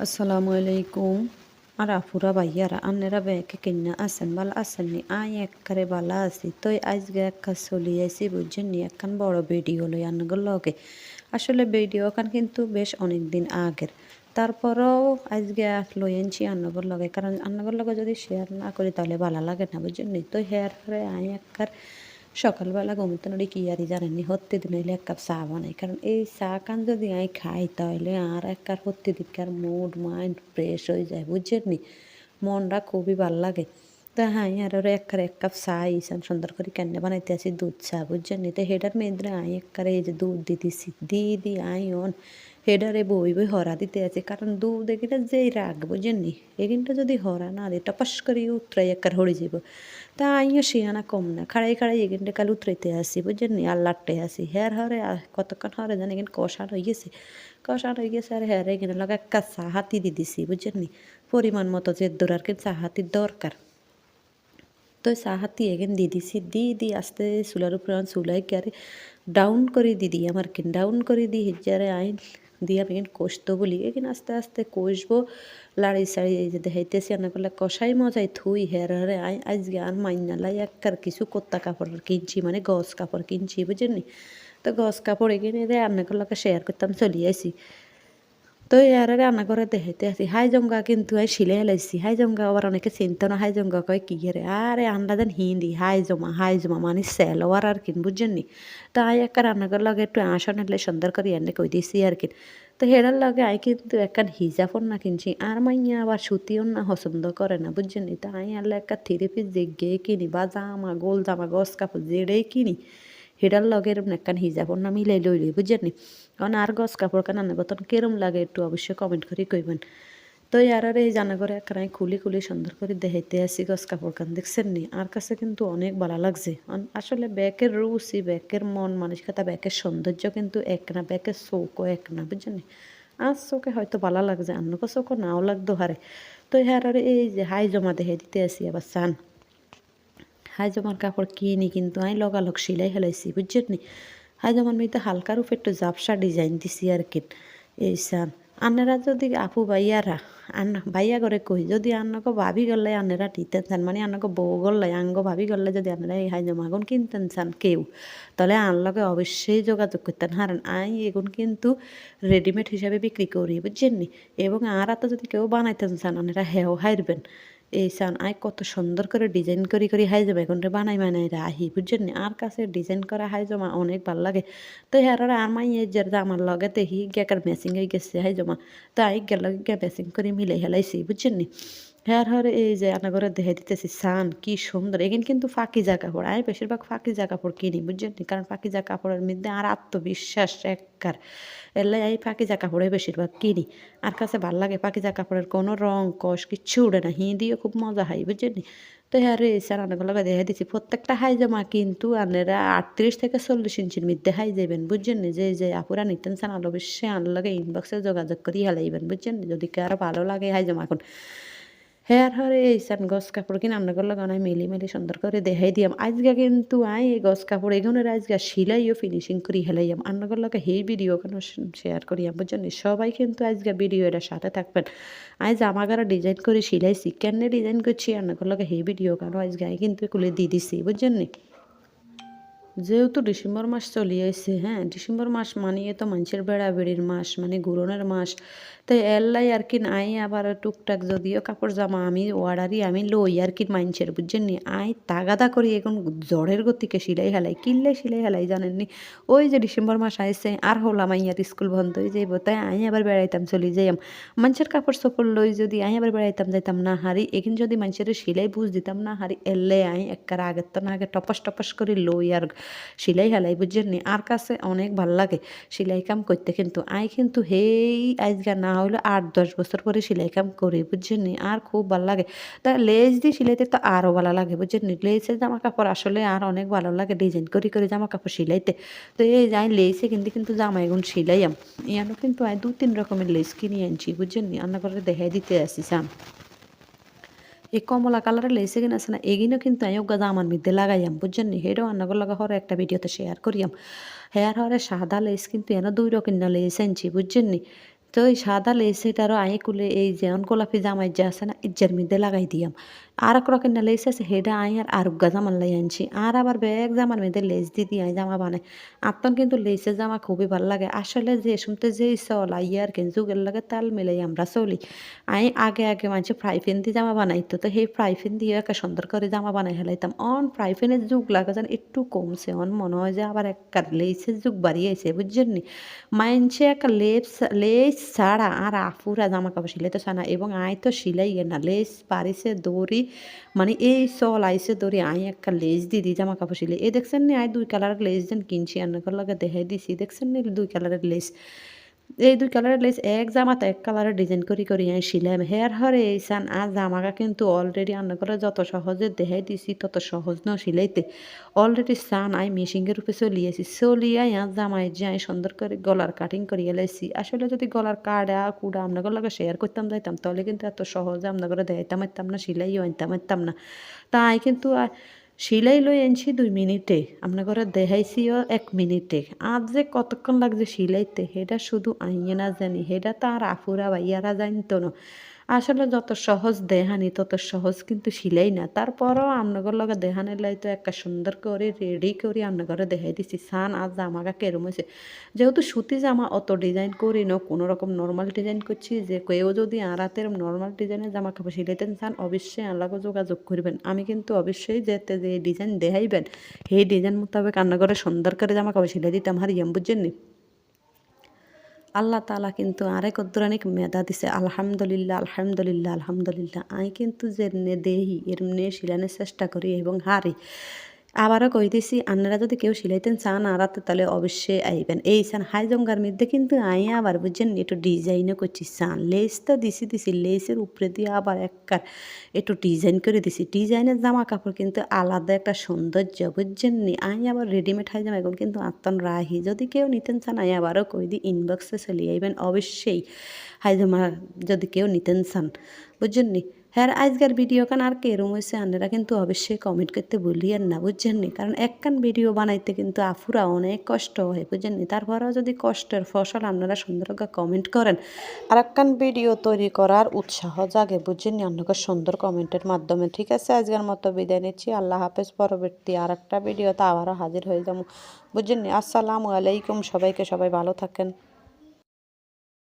আসসালামু আলাইকুম আর আফুরা ভাইয়ারা আন্নেরা ব্যাকে কিনা আসেন ভালো আছেন নি আই একবারে ভালো আছি তো আজকে একটা চলি আইসি বুঝছেন নি একখান বড় ভিডিও লই আনগর লগে আসলে ভিডিও খান কিন্তু বেশ অনেক দিন আগের তারপরেও আজকে লই আনছি আন্নগর লগে কারণ আন্নগর লগে যদি শেয়ার না করি তাহলে ভালো লাগে না বুঝছেন নি তো হেয়ার করে আই একবার সকালবেলা ঘুমতে নড়ি কি আরই জানেননি হত্যি দিন হইলে এক কাপ চা বানাই। কারণ এই চা কান যদি আমি খাই তাহলে আর এক কাপ হত্যি দিনকার মুড মাইন্ড ফ্রেশ হয়ে যায়, বুঝছেন নি? মনটা খুবই ভালো লাগে। তা হ্যাঁ আর ওরা একবার এক কাপ চা ইসান সুন্দর করে কেন বানাইতে আসি? দুধ চা, বুঝছেন নি? তো হেডার মেয়েদের আই একবারে এই যে দুধ দিতেছি, দি দি আই অন। হেডারে বই বই হরা দিতে আছে। কারণ দুধ এগিটা যেই রাগ, বুঝেন নি? এগিনটা যদি হরা না দিই টপাস করে উতরাই একবার হরে যাব। তা আইও শিয়ানা কম না, খাড়াই খাড়াই এগিনটা কাল উতরাইতে আসি, বুঝেন নি? আর লাটতে আসি। হেয়ার হরে কতক্ষণ হরে জানি এগিন কষান হয়ে গেছে। কষান হয়ে গেছে, আর হেয়ার এগিনে লাগা একটা হাতি দিয়ে দিছি, বুঝেন নি? পরিমাণ মতো যে দৌড়ার কিন্তু হাতির দরকার। তো চা হাতি এগেন দিয়ে দিছি দিয়ে দি আস্তে চুলার উপরে চুলাই গিয়ারে ডাউন করে দিদি আমার কিন ডাউন করে দিই হিজারে আইন। দিয়ে আমি কিন্তু কষতো বলি। এখানে আস্তে আস্তে কষবো। লাড়ি সাড়ি এই যে দেখাইতেছি না করলে কষাই মজাই থুই হের হরে আই আজকে আর মাইনা লাই একবার কিছু কোত্তা কাপড় কিনছি মানে গস কাপড় কিনছি বুঝেননি তো গস কাপড় রে রান্না করলাকে শেয়ার করতাম, চলি আসি তো ইয়ারে রান্না করে দেখাইতে আসি হাই জঙ্গা কিন্তু আই শিলে হেলাইছি হাই জঙ্গা আবার অনেকে চিন্তা না হাই জঙ্গা কয় কি রে আরে আন্ডা দেন হিন্দি। হাই জমা হাই জমা। মানে সেলোয়ার আর কিন বুঝছেন নি? তো আই একটা রান্না করে লাগে একটু আসন হলে সুন্দর করে এনে কই দিয়েছি আর কিন। তো হেরার লাগে আই কিন্তু একখান হিজাফর না কিনছি। আর মাইয়া আবার সুতিও না পছন্দ করে না বুঝছেন নি? আই আল্লাহ একটা থ্রি পিস জিগে কিনি বা জামা, গোল জামা গস কাপড় যেড়েই কিনি। হেডার লগে এরম একখান হিজাবর না মিলাই লই লই বুঝছেন নি? কারণ আর গস কাপড় কান আনব তখন কেরম লাগে একটু অবশ্যই কমেন্ট করে কইবেন। তো আর এই জানা করে একখানাই খুলি খুলি সুন্দর করে দেখাইতে আসি গস কাপড় কান, দেখছেন নি? আর কাছে কিন্তু অনেক ভালো লাগছে। আসলে ব্যাকের রুচি, ব্যাকের মন মানুষ কথা ব্যাকের সৌন্দর্য কিন্তু এক না, ব্যাকের চৌকও এক না, বুঝছেন আর চোখে হয়তো ভালো লাগছে অন্যকে চোখও নাও লাগতো হারে। তো হ্যাঁ এই যে হাই জমা দেখে দিতে আসি আবার চান। হাই জমার কাপড় কিনি কিন্তু আমি লগালগ সিলাই হেলাইছি, বুঝছেন নি? হাই জমান মেয়েতে হালকার উপর একটু জাপসা ডিজাইন দিছি আর কি। এই সান আনেরা যদি আপু ভাইয়ারা আন ভাইয়া করে কই, যদি আন্নকে ভাবি গলে আনেরা নিতেন চান মানে আন্নকে বউ গলে আঙ্গ ভাবি গলে যদি আনেরা এই হাই জমাগুন কিনতেন চান কেউ, তাহলে আনলকে অবশ্যই যোগাযোগ করতেন। হারেন, আই এগুন কিন্তু রেডিমেড হিসাবে বিক্রি করি, বুঝছেন নি? এবং আর তো যদি কেউ বানাইতেন চান আনেরা হেও হারবেন এই সান আই কত সুন্দর করে ডিজাইন করি করি হাই জমা এখন বানাই বানাই রাহি বুঝছেন আর কাছে ডিজাইন করা হাই জমা অনেক ভালো লাগে। তো হ্যাঁ আর এই যে আমার লগে দেখি গেকার মেসিং হয়ে গেছে, হাই জমা তো আই গেল গে মেসিং করে মিলে হেলাইছি, বুঝছেন হ্যাঁ হ্যাঁ এই যে আনাগরে দেখে দিতেছি, সান কি সুন্দর। এখানে কিন্তু ফাঁকি যা কাপড়, আমি বেশিরভাগ ফাঁকি যা কাপড় কিনি, বুঝছেন কারণ ফাঁকি যা কাপড়ের মধ্যে আর আত্মবিশ্বাস এককার এলে এই ফাঁকি যা কাপড়ে বেশিরভাগ কিনি। আর কাছে ভালো লাগে ফাঁকি যা কাপড়ের কোনো রং, কষ কিচ্ছু উড়ে না হিঁদিও খুব মজা হয়, বুঝছেন তো হ্যাঁ রে স্যার অনেকগুলো দেখে দিচ্ছি প্রত্যেকটা হাই জামা কিন্তু আনেরা আটত্রিশ থেকে চল্লিশ ইঞ্চির মধ্যে হাই যাবেন বুঝছেন যে যে আপুরা নিতেন চান অবশ্যই আনলগে ইনবক্সে যোগাযোগ করি হেলাইবেন বুঝছেন যদি কারও ভালো লাগে হাই জামা এখন। হেয়ার হরে এই সান গছ কাপড় কিনে আমরা গলা গানায় মিলি মিলি সুন্দর করে দেখাই দিয়াম। আজকে কিন্তু আই, এই গছ কাপড় এগুনের আজকে সিলাইও ফিনিশিং করি হেলাইয়াম আমরা গলাকে সেই ভিডিও কেন শেয়ার করিয়াম বুঝছেন সবাই কিন্তু আজকে ভিডিও এটা সাথে থাকবেন। আজ আমাগারা ডিজাইন করে সিলাইছি কেন ডিজাইন করছি আমরা লগে সেই ভিডিও কেন আজকে কিন্তু এগুলো দিয়ে দিছি বুঝছেন যেহেতু ডিসেম্বর মাস চলে আসছে হ্যাঁ ডিসেম্বর মাস মানিয়ে তো মানুষের বেড়া বেড়ির মাস মানে গুরনের মাস। তাই এল্লাই আর কি নাই আবার টুকটাক যদিও কাপড় জামা আমি অর্ডারই আমি লই আর কি মানুষের, বুঝছেন নি? আই তাগাদা করি এখন জ্বরের গতিকে সিলাই হেলাই কিনলে সিলাই হেলাই জানেন নি? ওই যে ডিসেম্বর মাস আইসে আর হলাম আইয়ার স্কুল বন্ধ হয়ে যাইব, তাই আই আবার বেড়াইতাম চলি যাইম মানুষের কাপড় চোপড় লই যদি আই আবার বেড়াইতাম, যাইতাম না হারি, এখন যদি মানুষের সিলাই বুঝ দিতাম না হারি এলে আই একবার আগের তো না আগে টপাস টপাস করে লই আর সিলাই হেলাই বুঝছেন নি। আর কাছে অনেক ভালো লাগে সিলাই কাম করতে কিন্তু। আই কিন্তু হেই, আজকে না হলে আট, দশ বছর পরে সেলাই কাম করি বুঝছেন নি। আর খুব ভালো লাগে। তা লেজ দিয়ে সিলাইতে তো আরও ভালো লাগে বুঝছেন নি। লেসের জামা কাপড় আসলে আর অনেক ভালো লাগে ডিজাইন করে করে জামা কাপড় সিলাইতে। তো এই যাই লেসে কিন্তু কিন্তু জামা এগুন সিলাইয়াম। ইয়ানো কিন্তু আই দু তিন রকমের লেস কিনে আনছি বুঝছেন নি। রান্না করে দেখাই দিতে আসি সাম। এই কমলা কালারের লেসে কিনা আছে না এগিনও কিন্তু আমি ওগা আমার মধ্যে লাগাইয়াম বুঝছেন নি হেডও রান্না লাগা একটা ভিডিওতে শেয়ার করিয়াম হেয়ার হরে সাদা লেস কিন্তু এনে দুই রকম লেস আনছি বুঝছেন নি তো এই সাদা লেস এটারও আই কুলে এই যেমন গোলাপি জামাই যে আছে না ইজ্জার মধ্যে লাগাই দিয়াম আর এক রকম না লেস হেডা আই আর আরুগা জামার লাই আনছি আর আবার ব্যাগ জামার মধ্যে লেস দিদি আই জামা বানাই আপনার কিন্তু লেসের জামা খুবই ভালো লাগে আসলে যে শুনতে যে চল আই আর কেন যুগের লাগে তাল মিলাই আমরা চলি আই আগে আগে মানুষ ফ্রাই প্যান দিয়ে জামা বানাইতো তো সেই ফ্রাই প্যান দিয়ে একটা সুন্দর করে জামা বানাই হেলাইতাম অন ফ্রাই প্যানের যুগ লাগে যেন একটু কমছে অন মনে হয় যে আবার একটা লেসের যুগ বাড়িয়েছে বুঝছেন নি মাইনছে একটা লেস লেস ছাড়া আর আফুরা জামা কাপড় সিলাইতে চায় না এবং আই তো সিলাই না লেস পারিছে দড়ি মানে এই সল আইসে তোর আই একটা লেজ দি দি জামা কাপড় সিলে এই দেখছেন নি, আই দুই কালারের লেজ যেন কিনছি আন্নার লাগে দেখাই দিছি। দেখছেন নি দুই কালারের লেস এই দুই কালারের লেস এক জামাতে এক কালারের ডিজাইন করি করি আমি সিলাম হেয়ার হরে এই সান আর জামাকা কিন্তু অলরেডি রান্না করে যত সহজে দেখাই দিছি, তত সহজ ন সিলাইতে। অলরেডি সান আই মেশিনের রূপে চলিয়েছি চলিয়ে আর জামাই যাই সুন্দর করে গলার কাটিং করিয়ে লাইছি। আসলে যদি গলার কাড়া, কুড়া আপনাদের লাগে শেয়ার করতাম, যাইতাম, তাহলে কিন্তু এত সহজে আপনাদের দেখাইতাম পারতাম না, সিলাইও আনতাম না। তাই কিন্তু সিলাই লই আনছি দুই মিনিটে। আপনার ঘরে দেখাইছিও এক মিনিটে। আজ যে কতক্ষণ লাগছে সিলাইতে সেটা শুধু আইয়ে না জানি। সেটা তো আর আফুরা ভাইয়ারা জানতো না। আসলে যত সহজ দেহানি, তত সহজ কিন্তু সিলাই না। তারপরও আপনাদের লগে দেহানের লাই তো একটা সুন্দর করে রেডি করে আপনাদের দেখাই দিছি। সান আজ জামাকা কেরম হয়েছে। যেহেতু সুতি জামা অত ডিজাইন করি না কোনো রকম নর্মাল ডিজাইন করছি যে কেউ যদি আরাতের নর্মাল ডিজাইনের জামা কাপড় সিলাইতেন চান, অবশ্যই আল্লাহকে যোগাযোগ করবেন। আমি কিন্তু অবশ্যই যেতে যে ডিজাইন দেখাইবেন, সেই ডিজাইন মোতাবেক রান্না সুন্দর করে জামা কাপড় সিলাই দিতাম হারিয়াম বুঝছেন নি আল্লাহ তালা কিন্তু আরেক অদ্রানিক মেধা দিছে, আলহামদুলিল্লাহ আলহামদুলিল্লাহ আলহামদুলিল্লাহ। আমি কিন্তু যে দেহি, এর শিলানোর চেষ্টা করি এবং হারি। আবারও কইতেছি আপনারা যদি কেউ সিলাইতেন চান আরাতে তাহলে অবশ্যই আইবেন। এই চান হাই জঙ্গার মধ্যে কিন্তু আই আবার বুঝছেন, একটু ডিজাইনও করছি। চান লেস তো দিছি দিছি লেসের উপরে দিয়ে আবার একবার একটু ডিজাইন করে দিছি। ডিজাইনের জামা কাপড় কিন্তু আলাদা একটা সৌন্দর্য, বুঝছেন নি? আই আবার রেডিমেড হাই জামা এখন কিন্তু আত্মন রাহি। যদি কেউ নিতেন চান আই আবারও কই দিই ইনবক্সে চলে আইবেন অবশ্যই। হাই জামা যদি কেউ নিতেন চান, বুঝছেন নি? হ্যাঁ আজকের ভিডিও কান আর কেরম হয়েছে আনেরা কিন্তু অবশ্যই কমেন্ট করতে বলিয়েন না, বুঝছেন নি? কারণ একখান ভিডিও বানাইতে কিন্তু আফুরা অনেক কষ্ট হয়, বুঝছেন নি? তারপরেও যদি কষ্টের ফসল আপনারা সুন্দর কমেন্ট করেন, আর একখান ভিডিও তৈরি করার উৎসাহ জাগে, বুঝছেন নি? আপনাকে সুন্দর কমেন্টের মাধ্যমে। ঠিক আছে, আজকের মতো বিদায় নিচ্ছি। আল্লাহ হাফেজ। পরবর্তী আর একটা ভিডিওতে আবারও হাজির হয়ে যাব, বুঝছেন নি? আসসালামু আলাইকুম সবাইকে, সবাই ভালো থাকেন।